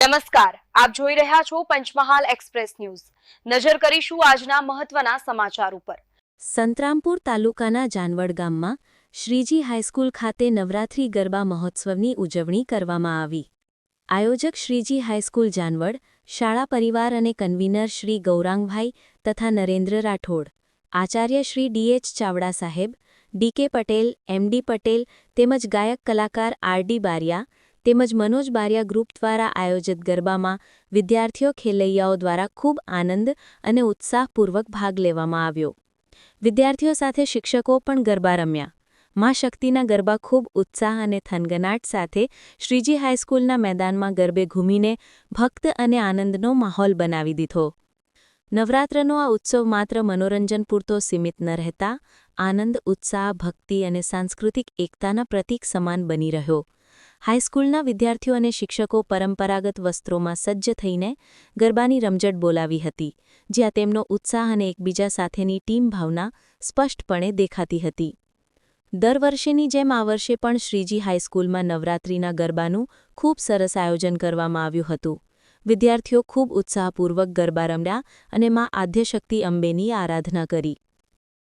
નમસ્કાર, આપ જોઈ રહ્યા છો પંચમહાલ એક્સપ્રેસ ન્યૂઝ. નજર કરીશું આજના મહત્વના સમાચાર ઉપર. સંતરામપુર તાલુકાના જાનવડ ગામમાં શ્રીજી હાઈસ્કૂલ ખાતે નવરાત્રી ગરબા મહોત્સવની ઉજવણી કરવામાં આવી. આયોજક શ્રીજી હાઈસ્કૂલ જાનવડ, શાળા પરિવાર અને કન્વીનર શ્રી ગૌરાંગભાઈ તથા નરેન્દ્ર રાઠોડ, આચાર્ય શ્રી ડીએચ ચાવડા સાહેબ ડીકે પટેલ એમડી પટેલ તેમજ ગાયક કલાકાર આરડી બારિયા તેમજ મનોજ બારિયા ગ્રુપ દ્વારા આયોજિત ગરબામાં વિદ્યાર્થીઓ ખેલૈયાઓ દ્વારા ખૂબ આનંદ અને ઉત્સાહપૂર્વક ભાગ લેવામાં આવ્યો. વિદ્યાર્થીઓ સાથે શિક્ષકો પણ ગરબા રમ્યા. મા શક્તિના ગરબા ખૂબ ઉત્સાહ અને થનગનાટ સાથે શ્રીજી હાઈસ્કૂલના મેદાનમાં ગરબે ઘૂમીને ભક્ત અને આનંદનો માહોલ બનાવી દીધો. નવરાત્રનો આ ઉત્સવ માત્ર મનોરંજન પૂરતો સીમિત ન રહેતા, આનંદ, ઉત્સાહ, ભક્તિ અને સાંસ્કૃતિક એકતાના પ્રતીક સમાન બની રહ્યો. હાઈસ્કૂલના વિદ્યાર્થીઓ અને શિક્ષકો પરંપરાગત વસ્ત્રોમાં સજ્જ થઈને ગરબાની રમઝટ બોલાવી હતી, જ્યાં તેમનો ઉત્સાહ અને એકબીજા સાથેની ટીમ ભાવના સ્પષ્ટપણે દેખાતી હતી. દર વર્ષેની જેમ આ વર્ષે પણ શ્રીજી હાઈસ્કૂલમાં નવરાત્રિના ગરબાનું ખૂબ સરસ આયોજન કરવામાં આવ્યું હતું. વિદ્યાર્થીઓ ખૂબ ઉત્સાહપૂર્વક ગરબા રમ્યા અને મા આદ્યશક્તિ અંબેની આરાધના કરી.